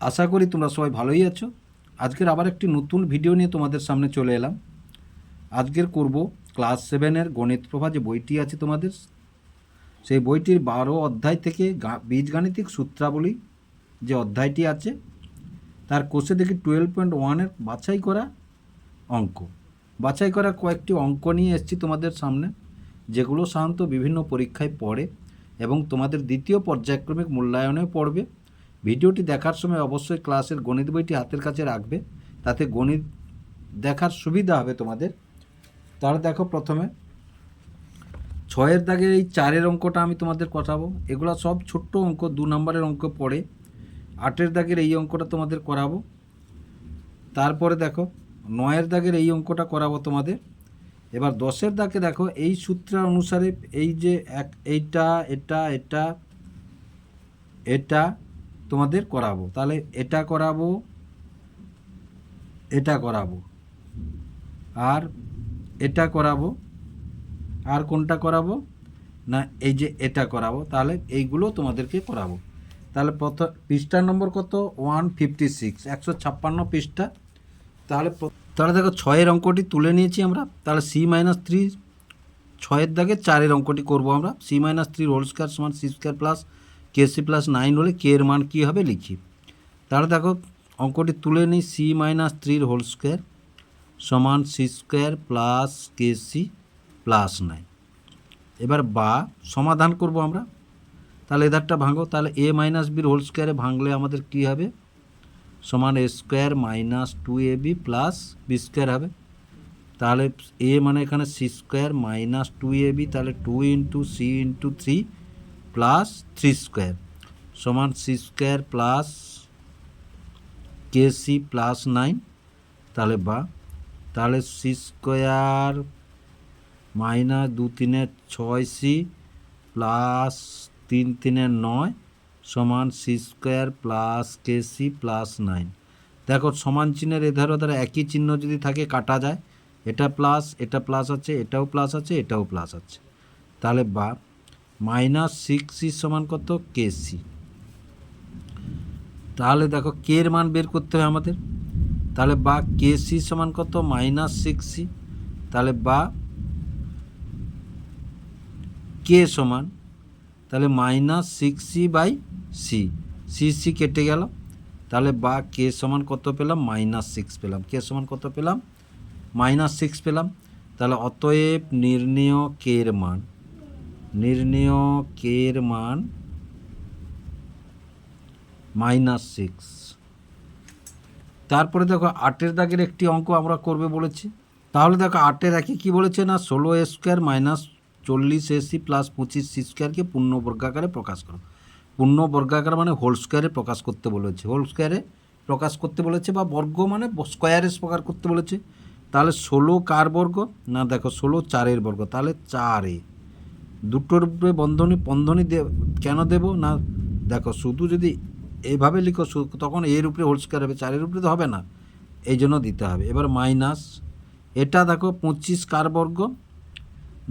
আশা করি তোমরা সবাই ভালোই আছো। আজকের আবার একটি নতুন ভিডিও নিয়ে তোমাদের সামনে চলে এলাম। আজকের করব ক্লাস সেভেনের গণিত প্রভা যে বইটি আছে তোমাদের, সেই বইটির বারো অধ্যায় থেকে বীজগাণিতিক সূত্রাবলী যে অধ্যায়টি আছে, তার কোষে দেখি টুয়েলভ পয়েন্ট ওয়ানের বাছাই করা অঙ্ক। বাছাই করা কয়েকটি অঙ্ক নিয়ে এসেছি তোমাদের সামনে, যেগুলো সাধারণত বিভিন্ন পরীক্ষায় পড়ে এবং তোমাদের দ্বিতীয় পর্যায়ক্রমিক মূল্যায়নেও পড়বে। ভিডিওটি দেখার সময় অবশ্যই ক্লাসের গণিত বইটি হাতের কাছে রাখবে। তাতে গণিত দেখার সুবিধা হবে তোমাদের। তাহলে দেখো প্রথমে, ছয়ের দাগের এই চারের অঙ্কটা আমি তোমাদের করাবো। এগুলো সব ছোট্ট অঙ্ক, দু নম্বরের অঙ্ক পড়ে। আটের দাগের এই অঙ্কটা তোমাদের করাবো। তারপরে দেখো, নয়ের দাগের এই অঙ্কটা করাবো তোমাদের। এবার দশের দাগে দেখো, এই সূত্র অনুসারে এই যে এক, এইটা, এটা এটা এটা তোমাদের করাবো। তাহলে এটা করাবো এটা করাবো। আর এটা করাবো, আর কোনটা করাবো? না, এই যে এটা করাবো, তাহলে এইগুলো তোমাদেরকে করাবো। তাহলে প্রথম পৃষ্ঠা নম্বর কত? ওয়ান ফিফটি সিক্স, একশো ছাপ্পান্ন পৃষ্ঠা। তাহলে তাহলে দেখো ছয়ের অঙ্কটি তুলে নিয়েছি আমরা। তাহলে সি মাইনাস থ্রি, ছয়ের দাগে চারের অঙ্কটি করব আমরা। C minus three whole square সমান C square plus K C plus nine হলে কে এর মান কী হবে লিখি। তাহলে দেখো, অঙ্কটি তুলে নিই, সি মাইনাস থ্রির হোল স্কোয়ার সমান C square plus K C plus nine. এবার বা সমাধান করব আমরা। তাহলে এধারটা ভাঙো, তাহলে এ মাইনাস বির হোল স্কোয়ারে ভাঙলে আমাদের কী হবে? সমান A square minus two A B plus B square হবে। তাহলে এ মানে এখানে C square minus two A B, তাহলে two into C into three plus three square সমান C square plus K C plus nine তাহলে বা, তাহলে C square minus দু তিনে ছয় সি প্লাস তিন তিনে নয় সমান C square plus K C plus nine দেখো, সমান চিহ্নের এধার ওধারে একই চিহ্ন যদি থাকে, কাটা যায়। এটা প্লাস এটা প্লাস আছে, এটাও প্লাস আছে, এটাও প্লাস আছে। তাহলে বা মাইনাস সিক্স সি সমান কত? কে সি তাহলে দেখো কে এর মান বের করতে হবে আমাদের। তাহলে বা কে সি সমান কত? মাইনাস সিক্স সি তাহলে বা কে সমান। তাহলে minus six C by C C C কেটে গেল। তাহলে বা কে সমান কত পেলাম? মাইনাস সিক্স পেলাম। কে সমান কত পেলাম? মাইনাস সিক্স পেলাম। তাহলে অতএব নির্ণেয় কের মান। নির্ণেয় কের মান মাইনাস সিক্স। তারপরে দেখো আটের দাগের একটি অঙ্ক আমরা করবে বলেছি। তাহলে দেখো আটের একে কী বলেছে না? ষোলো এ স্কোয়ার মাইনাস চল্লিশ এসি প্লাস পঁচিশ সি স্কোয়ারকে পূর্ণ বর্গাকারে প্রকাশ করো। পূর্ণ বর্গাকার মানে হোল স্কোয়ারে প্রকাশ করতে বলেছে। হোল স্কোয়ারে প্রকাশ করতে বলেছে বা বর্গ মানে স্কোয়ারে প্রকাশ করতে বলেছে। তাহলে ষোলো কার বর্গ? না দেখো ষোলো চারের বর্গ। তাহলে চারে দুটোর উপরে বন্ধনী বন্ধনী কেন দেব? না, দেখো, শুধু যদি এইভাবে লিখো তখন এর উপরে হোল স্কোয়ার হবে, চারের উপরে তো হবে না। এই জন্য দিতে হবে। এবার মাইনাস এটা দেখো, পঁচিশ কার বর্গ?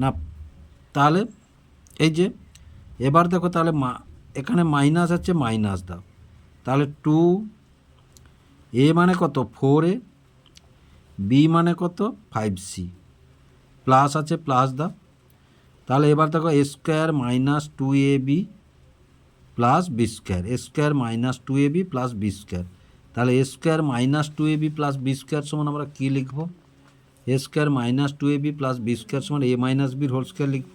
না, তাহলে এই যে, এবার দেখো, তাহলে মা, এখানে মাইনাস আছে মাইনাস দাও। তাহলে টু এ মানে কত? ফোর এ বি মানে কত? ফাইভ সি প্লাস আছে প্লাস দাও। তাহলে এবার দেখো A square minus two A B plus B square A square minus two A B plus B square তাহলে A square minus two A B plus B square সমান আমরা কী লিখব? A square minus two A B plus B square সমান A minus বির whole square লিখব।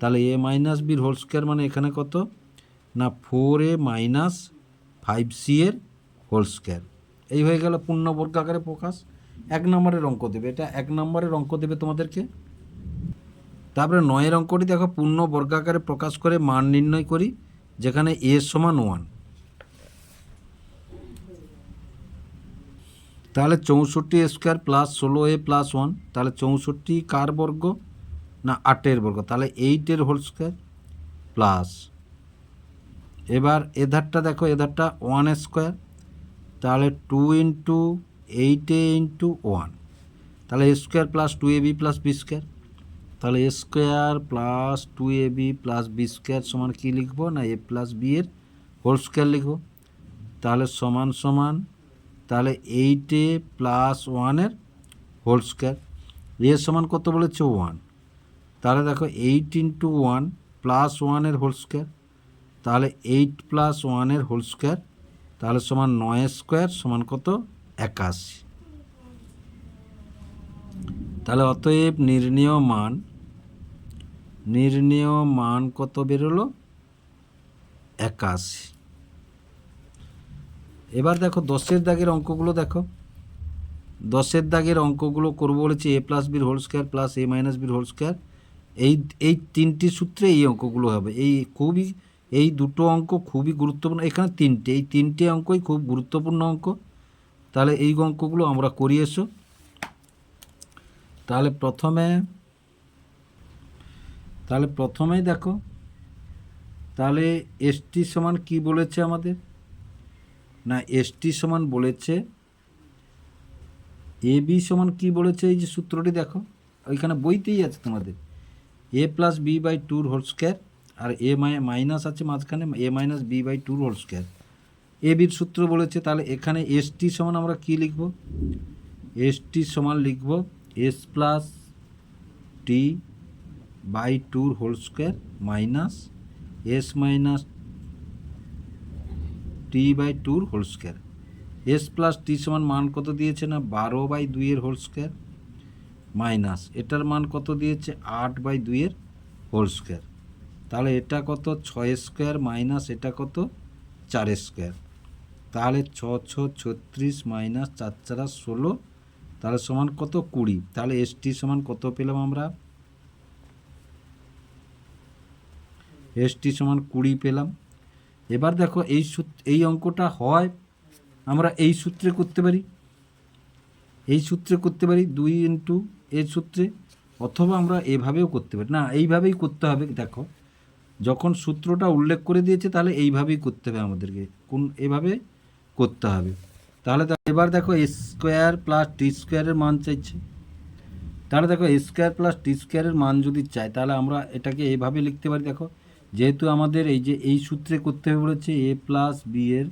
তাহলে A minus বির হোল স্কোয়ার মানে এখানে কত? না four A minus five C এর হোল স্কোয়ার এই হয়ে গেল পূর্ণ বর্গ আকারে প্রকাশ। এক নম্বরের অঙ্ক দেবে। এটা এক নম্বরের অঙ্ক দেবে তোমাদেরকে। তারপরে নয়ের অঙ্কটি দেখো, পূর্ণ বর্গাকারে প্রকাশ করে মান নির্ণয় করি, যেখানে এ সমান ওয়ান তাহলে চৌষট্টি স্কোয়ার প্লাস ষোলো এ প্লাস ওয়ান তাহলে চৌষট্টি কার বর্গ? না, আটের বর্গ। তাহলে এইটের হোল স্কোয়ার প্লাস এবার এধারটা দেখো, এধারটা ওয়ান স্কোয়ার তাহলে two into eight a into one তাহলে square plus two a b plus b square তাহলে a square plus two a b plus b square সমান কী লিখব? না এ প্লাস বি এর হোল স্কোয়ার লিখব। তাহলে সমান সমান, তাহলে এইট এ প্লাস ওয়ানের হোল স্কোয়ার এর সমান কত বলেছে? ওয়ান তাহলে দেখো এইট ইন্টু ওয়ান প্লাস ওয়ানের হোল স্কোয়ার তাহলে এইট প্লাস ওয়ানের হোল স্কোয়ার তাহলে সমান নয় স্কোয়ার সমান কত? একাশি। তাহলে অতএব নির্ণীয় মান নির্ণেয় মান কত বেরোলো? একাশি। এবার দেখো, দশের দাগের অঙ্কগুলো দেখো। দশের দাগের অঙ্কগুলো করব বলেছি এ প্লাস বির whole square plus a minus বির হোল স্কোয়ার এই এই তিনটি সূত্রে এই অঙ্কগুলো হবে। এই খুবই, এই দুটো অঙ্ক খুবই গুরুত্বপূর্ণ। এখানে তিনটে। এই তিনটে অঙ্কই খুব গুরুত্বপূর্ণ অঙ্ক। তাহলে এই অঙ্কগুলো আমরা করি এসো। তাহলে প্রথমে তাহলে প্রথমেই দেখো, তাহলে এসটি সমান কি বলেছে আমাদের? না, এসটি সমান বলেছে, এ বি সমান কি বলেছে? এই যে সূত্রটি দেখো, ওইখানে বইতেই আছে তোমাদের। এ প্লাস বি বাই টুর হোল স্কোয়ার, আর এ মাইনাস আছে মাঝখানে, এ মাইনাস বি বাই টুর হোল স্কোয়ার। এ বির সূত্র বলেছে, তাহলে এখানে এস টি সমান আমরা কি লিখব? এস টি সমান লিখব, S plus T by tour whole square minus s minus t by tour whole square. S plus t সমান মান কত দিয়েছে না? বারো বাই দুইয়ের হোল স্কোয়ার মাইনাস। এটার মান কত দিয়েছে? আট বাই দুইয়ের হোল স্কোয়ার। তাহলে এটা কত? ছয় স্কোয়ার মাইনাস এটা কত? চার স্কোয়ার। তাহলে ছ ছ, ছত্রিশ মাইনাস চার চারা ষোলো, তাহলে সমান কত? কুড়ি। তাহলে এস টি সমান কত পেলাম আমরা? এস টি সমান কুড়ি পেলাম। এবার দেখো এই এই অঙ্কটা হয়, আমরা এই সূত্রে করতে পারি। এই সূত্রে করতে পারি দুই ইন্টু এর সূত্রে, অথবা আমরা এভাবেও করতে পারি। না, এইভাবেই করতে হবে, দেখো। যখন সূত্রটা উল্লেখ করে দিয়েছে, তাহলে এইভাবেই করতে হবে আমাদেরকে। কোন, এভাবে করতে হবে। তাহলে এবার দেখো স্কোয়ার প্লাস টি স্কোয়ারের মান চাইছে। তাহলে দেখো স্কোয়ার প্লাস টি স্কোয়ারের মান যদি চাই, তাহলে আমরা এটাকে এইভাবে লিখতে পারি, দেখো। যেহেতু আমাদের এই যে, এই সূত্রে করতে হবে বলেছে এ প্লাস বি এর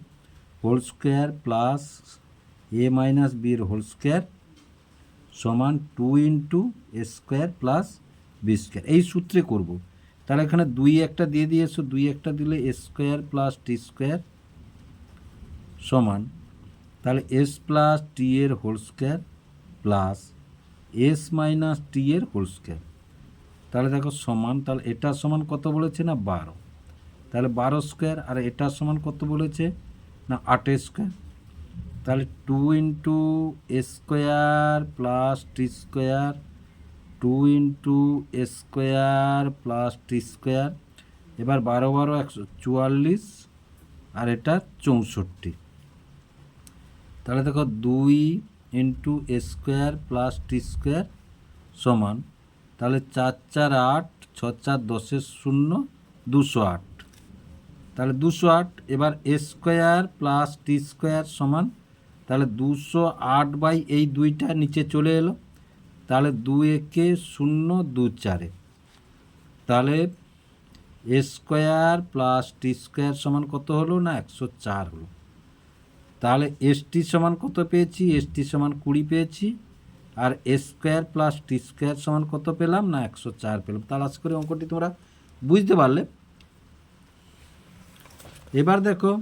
whole square plus a minus b এর হোল স্কোয়ার সমান two into a square plus b square. এই সূত্রে করব। তাহলে এখানে দুই একটা দিয়ে দিয়েছ, দুই একটা দিলে a square plus t square সমান, তাহলে এস প্লাস টি এর whole square plus s minus t এর হোল স্কোয়ার। তাহলে দেখো সমান, তাহলে এটা সমান কত বলেছে না বারো? তাহলে বারো স্কোয়ার আর এটা সমান কত বলেছে না আট স্কোয়ার তাহলে two into square plus t square two into square plus t square এবার বারো বারো একশো চুয়াল্লিশ আর এটা চৌষট্টি। তাহলে দেখো দুই into square plus t square সমান। তাহলে চার চার আট, ছ চার দশের শূন্য, দুশো আট। তাহলে দুশো আট, এবার a square plus t square সমান, তাহলে দুশো আট বাই এই দুইটা নিচে চলে এলো। তাহলে দু একে শূন্য, দু চারে। তাহলে a square plus t square সমান কত হলো না, একশো চার হলো। তাহলে এস টি সমান কত পেয়েছি? এস টি সমান কুড়ি পেয়েছি। আর a square plus t square সমান কত পেলাম? না, একশো চার পেলাম। তাহলে আশা করি অঙ্কটি তোমরা বুঝতে পারলে। এবার দেখো,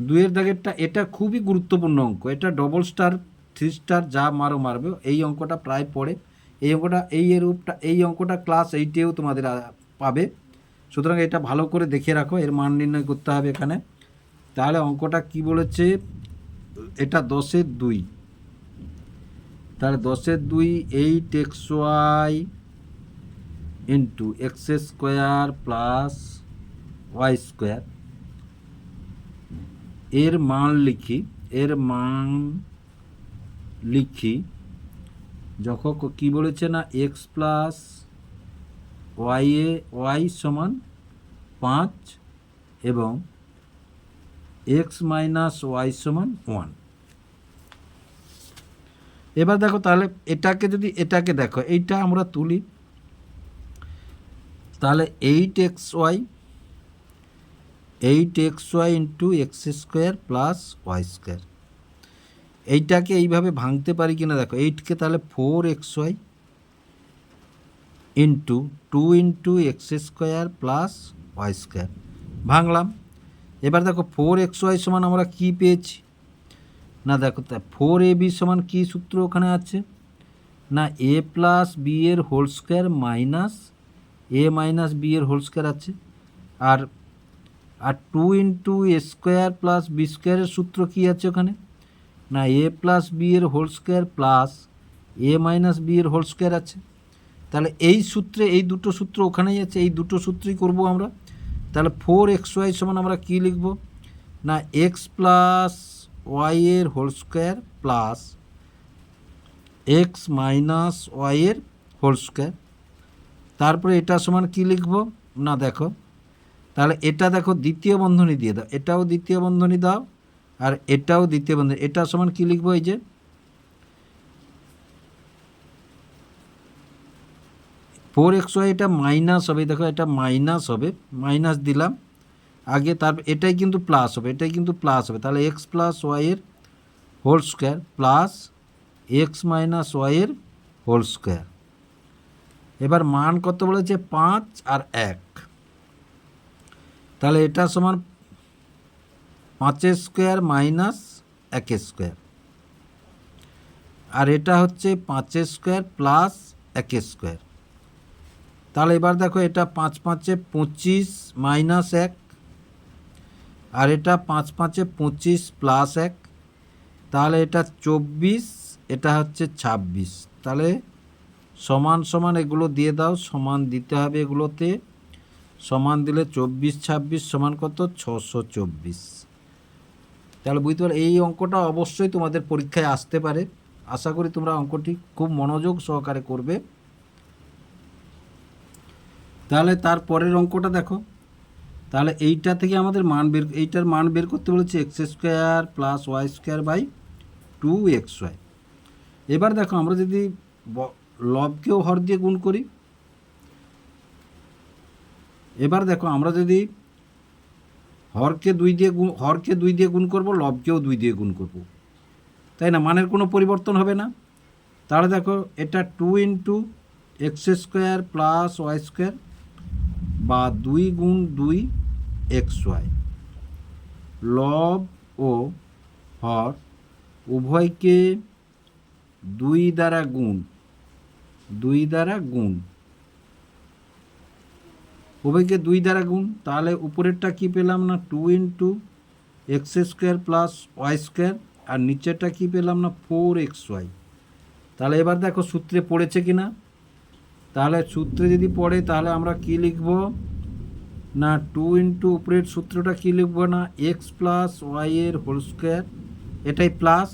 দুইয়ের দাগেরটা, এটা খুবই গুরুত্বপূর্ণ অঙ্ক। এটা ডবল স্টার থ্রি স্টার যা মারো মারবে। এই অঙ্কটা প্রায় পড়ে। এই অঙ্কটা, এই রূপটা এই অঙ্কটা ক্লাস এইটেও তোমাদের পাবে। সুতরাং এটা ভালো করে দেখে রাখো। এর মান নির্ণয় করতে হবে এখানে। তাহলে অঙ্কটা কি বলেছে? এটা দশের দুই। তাহলে দশের দুই eight x y into x square plus y square. এর মান লিখি, এর মান লিখি, যখন ক- বলেছে না, x plus y a, y সমান পাঁচ এবং এক্স মাইনাস ওয়াই সমান ওয়ান। এবার দেখো তাহলে এটাকে যদি এটাকে দেখো, এইটা আমরা তুলি। তাহলে eight x y, eight x y into x square plus y square. এইটাকে এইভাবে ভাঙতে পারি কিনা দেখো, এইটকে তাহলে four x y into two into x square plus y square. ভাঙলাম। এবার দেখো ফোর এক্স ওয়াই সমান আমরা কী পেয়েছি? না দেখো, তা ফোর এ বি সমান কী সূত্র ওখানে আছে? না এ প্লাস বি এর whole square minus a minus b এর হোল স্কোয়ার আছে। আর আর two into a square plus b স্কোয়ারের সূত্র কী আছে ওখানে? না এ প্লাস বি এর whole square plus a minus b এর হোল স্কোয়ার আছে। তাহলে এই সূত্রে, এই দুটো সূত্র ওখানেই আছে, এই দুটো সূত্রই করব আমরা। তাহলে ফোর এক্স ওয়াই সমান আমরা কী লিখব? না এক্স প্লাস ওয়াইয়ের whole square plus x minus ওয়াইয়ের হোল স্কোয়ার তারপরে এটা সমান কী লিখব? না, দেখো। তাহলে এটা দেখো দ্বিতীয় বন্ধনী দিয়ে দাও। এটাও দ্বিতীয় বন্ধনী দাও আর এটাও দ্বিতীয় বন্ধনী। এটা সমান কী লিখব এই যে? ফোর এক্স ওয়াই এটা মাইনাস হবে, দেখো এটা মাইনাস হবে মাইনাস দিলাম। আগে তার, এটাই কিন্তু প্লাস হবে, এটাই কিন্তু প্লাস হবে। তাহলে এক্স প্লাস ওয়াইয়ের whole square plus x minus ওয়াইয়ের হোল স্কোয়ার এবার মান কত বলেছে? পাঁচ আর এক। তাহলে এটা সমান পাঁচের স্কোয়ার মাইনাস একের স্কোয়ার আর এটা হচ্ছে পাঁচের স্কোয়ার প্লাস একের স্কোয়ার তাহলে এবার দেখো এটা পাঁচ পাঁচে পঁচিশ মাইনাস এক, আর এটা পাঁচ পাঁচে পঁচিশ প্লাস এক, তাহলে এটা চব্বিশ, এটা হচ্ছে ছাব্বিশ। তাহলে সমান সমান এগুলো দিয়ে দাও, সমান দিতে হবে এগুলোতে। সমান দিলে চব্বিশ, ছাব্বিশ সমান কত? ছশো চব্বিশ। তাহলে বুঝতে পারো এই অঙ্কটা অবশ্যই তোমাদের পরীক্ষায় আসতে পারে। আশা করি তোমরা অঙ্কটি খুব মনোযোগ সহকারে করবে। তাহলে তার পরের অঙ্কটা দেখো। তাহলে এইটা থেকে আমাদের মান বের, এইটার মান বের করতে বলেছে x square plus y square by two x y এবার দেখো আমরা যদি লবকেও হর দিয়ে গুণ করি। এবার দেখো আমরা যদি হরকে দুই দিয়ে গুণ, হরকে দুই দিয়ে গুণ করব লবকেও দুই দিয়ে গুণ করব। তাই না? মানের কোনো পরিবর্তন হবে না। তাহলে দেখো এটা two into x square plus y square বা দুই গুণ দুই এক্স ওয়াই। লব ও হর উভয়কে দুই দ্বারা গুণ, দুই দ্বারা গুণ। উভয়কে দুই দ্বারা গুণ, তাহলে উপরেরটা কি পেলাম না? Two into x square plus y square, আর নিচেরটা কি পেলাম না? Four x y. তাহলে এবার দেখো সূত্রে পড়েছে কি না তাহলে সূত্রে যদি পড়ে, তাহলে আমরা কি লিখব? না টু ইন্টু উপরের সূত্রটা কি লিখব না? এক্স প্লাস ওয়াইয়ের হোল স্কোয়ার এটাই প্লাস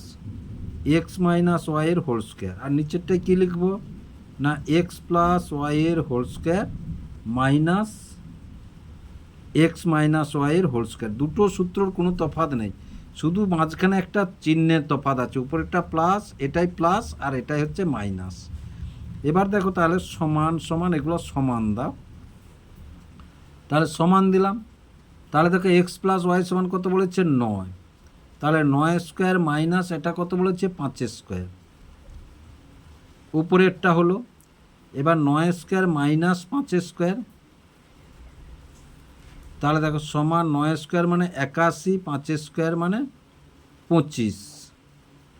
এক্স মাইনাস ওয়াইয়ের হোল স্কোয়ার আর নিচেরটাই কী লিখব? না এক্স প্লাস ওয়াই এর whole square minus x minus y এর হোল স্কোয়ার দুটো সূত্রর কোনো তফাৎ নেই। শুধু মাঝখানে একটা চিহ্নের তফাত আছে। উপরেরটা প্লাস এটাই প্লাস আর এটাই হচ্ছে মাইনাস এবার দেখো তাহলে সমান সমান এগুলো সমান দাও। তাহলে সমান দিলাম। তাহলে দেখো এক্স প্লাস ওয়াই সমান কত বলেছে? নয়। তাহলে নয় স্কোয়ার মাইনাস এটা কত বলেছে? পাঁচ স্কোয়ার উপরেরটা হলো, এবার নয় স্কোয়ার মাইনাস পাঁচ স্কোয়ার তাহলে দেখো সমান নয় স্কোয়ার মানে একাশি, পাঁচ স্কোয়ার মানে পঁচিশ।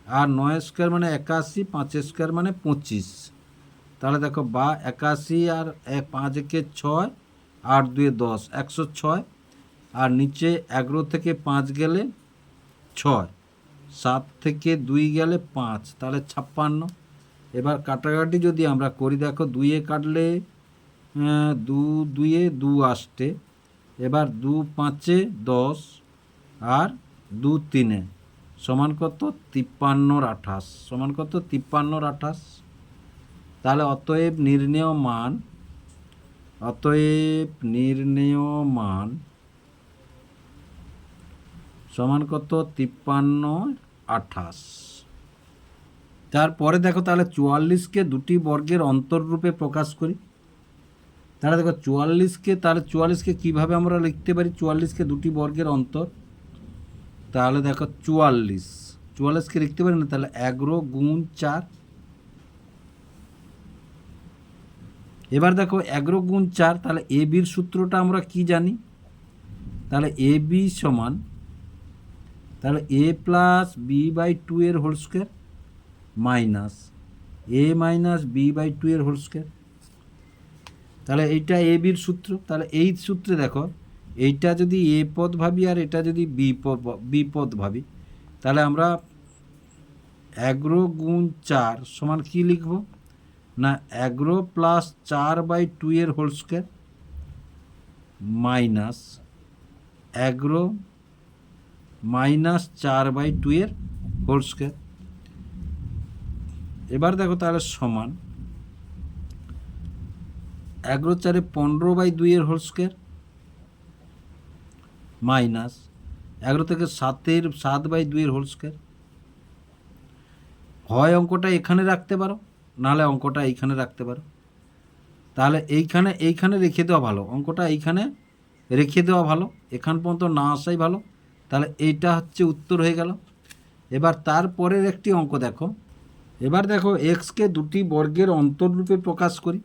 আর নয় স্কোয়ার মানে একাশি, পাঁচ স্কোয়ার মানে পঁচিশ। তাহলে দেখো বা একাশি আর এক, পাঁচ একে ছয়, আট দুয়ে দশ, একশো ছয়। আর নিচে এগারো থেকে পাঁচ গেলে ছয়, সাত থেকে দুই গেলে পাঁচ, তাহলে ছাপ্পান্ন। এবার কাটাকাটি যদি আমরা করি, দেখো দুইয়ে কাটলে দু, দুইয়ে দু আসতে এবার দু পাঁচে দশ আর দু তিনে, সমান কত? তিপ্পান্নর আঠাশ। সমান কত? তিপ্পান্নর আঠাশ। তাহলে অতএব নির্ণেয় মান অতএব নির্ণেয় মান সমান কত? তিপ্পান্ন আঠাশ। তারপরে দেখো তাহলে চুয়াল্লিশকে দুটি বর্গের অন্তররূপে প্রকাশ করি। তাহলে দেখো চুয়াল্লিশকে, তাহলে চুয়াল্লিশকে কীভাবে আমরা লিখতে পারি? চুয়াল্লিশকে দুটি বর্গের অন্তর। তাহলে দেখো চুয়াল্লিশ। চুয়াল্লিশকে লিখতে পারি না? তাহলে এগারো গুণ চার। এবার দেখো এগারো গুণ চার, তাহলে এ বির সূত্রটা আমরা কি জানি? তাহলে এ বি সমান, তাহলে a plus b by two এর whole square minus a minus b by two এর হোল স্কোয়ার। তাহলে এইটা এ বির সূত্র, তাহলে এই সূত্রে দেখো, এইটা যদি এ পদ ভাবি আর এটা যদি বি পদ বি পদ ভাবি, তাহলে আমরা এগারো গুণ চার সমান কী লিখব? না এগারো প্লাস চার বাই টু এর হোল স্কোয়ার মাইনাস এগারো মাইনাস চার বাই টু এর হোল স্কোয়ার। এবার দেখো তাহলে সমান। এগারো চারে পনেরো বাই দুইয়ের হোল স্কোয়ার মাইনাস এগারো থেকে সাতের, সাত বাই দুইয়ের হোল স্কোয়ার। হয় অঙ্কটা এখানে রাখতে পারো। নাহলে অঙ্কটা এইখানে রাখতে পারো। তাহলে এইখানে এইখানে রেখে দেওয়া ভালো। অঙ্কটা এইখানে রেখে দেওয়া ভালো। এখান পর্যন্ত না আসাই ভালো। তাহলে এইটা হচ্ছে উত্তর হয়ে গেল। এবার তারপরের একটি অঙ্ক দেখো। এবার দেখো এক্সকে দুটি বর্গের অন্তররূপে প্রকাশ করি।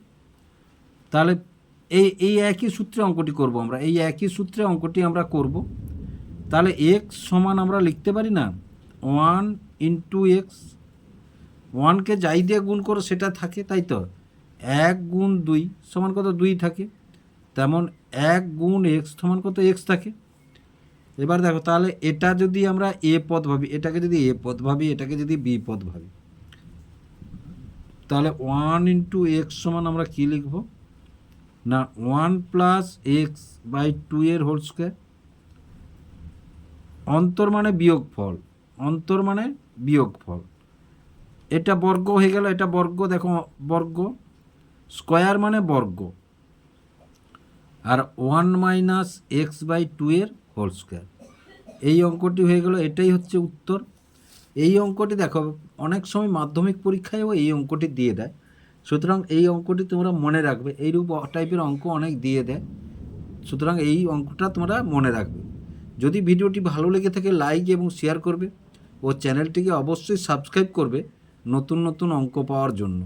তাহলে এই এই একই সূত্রে অঙ্কটি করব আমরা। এই একই সূত্রে অঙ্কটি আমরা করব। তাহলে এক্স সমান আমরা লিখতে পারি না? ওয়ান ইন্টু এক্স ওয়ানকে যাই দিয়ে গুণ করো, সেটা থাকে, তাই তো? এক গুণ দুই সমান কত? দুই থাকে। তেমন এক গুণ এক্স সমান কত? এক্স থাকে। এবার দেখো, তাহলে এটা যদি আমরা এ পদ ভাবি, এটাকে যদি এ পদ ভাবি, এটাকে যদি বি পদ ভাবি, তাহলে ওয়ান ইন্টু এক্স সমান আমরা কী লিখব? না, one plus x by two এর হোল স্কোয়ার। অন্তর মানে বিয়োগ ফল অন্তর মানে বিয়োগ ফল এটা বর্গ হয়ে গেল, এটা বর্গ, দেখো, বর্গ, স্কোয়ার মানে বর্গ। আর one minus x by two এর হোল স্কোয়ার। এই অঙ্কটি হয়ে গেল, এটাই হচ্ছে উত্তর। এই অঙ্কটি দেখো, অনেক সময় মাধ্যমিক পরীক্ষায়ও এই অঙ্কটি দিয়ে দেয়। সুতরাং এই অঙ্কটি তোমরা মনে রাখবে, এইরূপ টাইপের অঙ্ক অনেক দিয়ে দেয়। সুতরাং এই অঙ্কটা তোমরা মনে রাখবে। যদি ভিডিওটি ভালো লেগে থাকে, লাইক এবং শেয়ার করবে ও চ্যানেলটিকে অবশ্যই সাবস্ক্রাইব করবে। নতুন নতুন অঙ্ক পাওয়ার জন্য।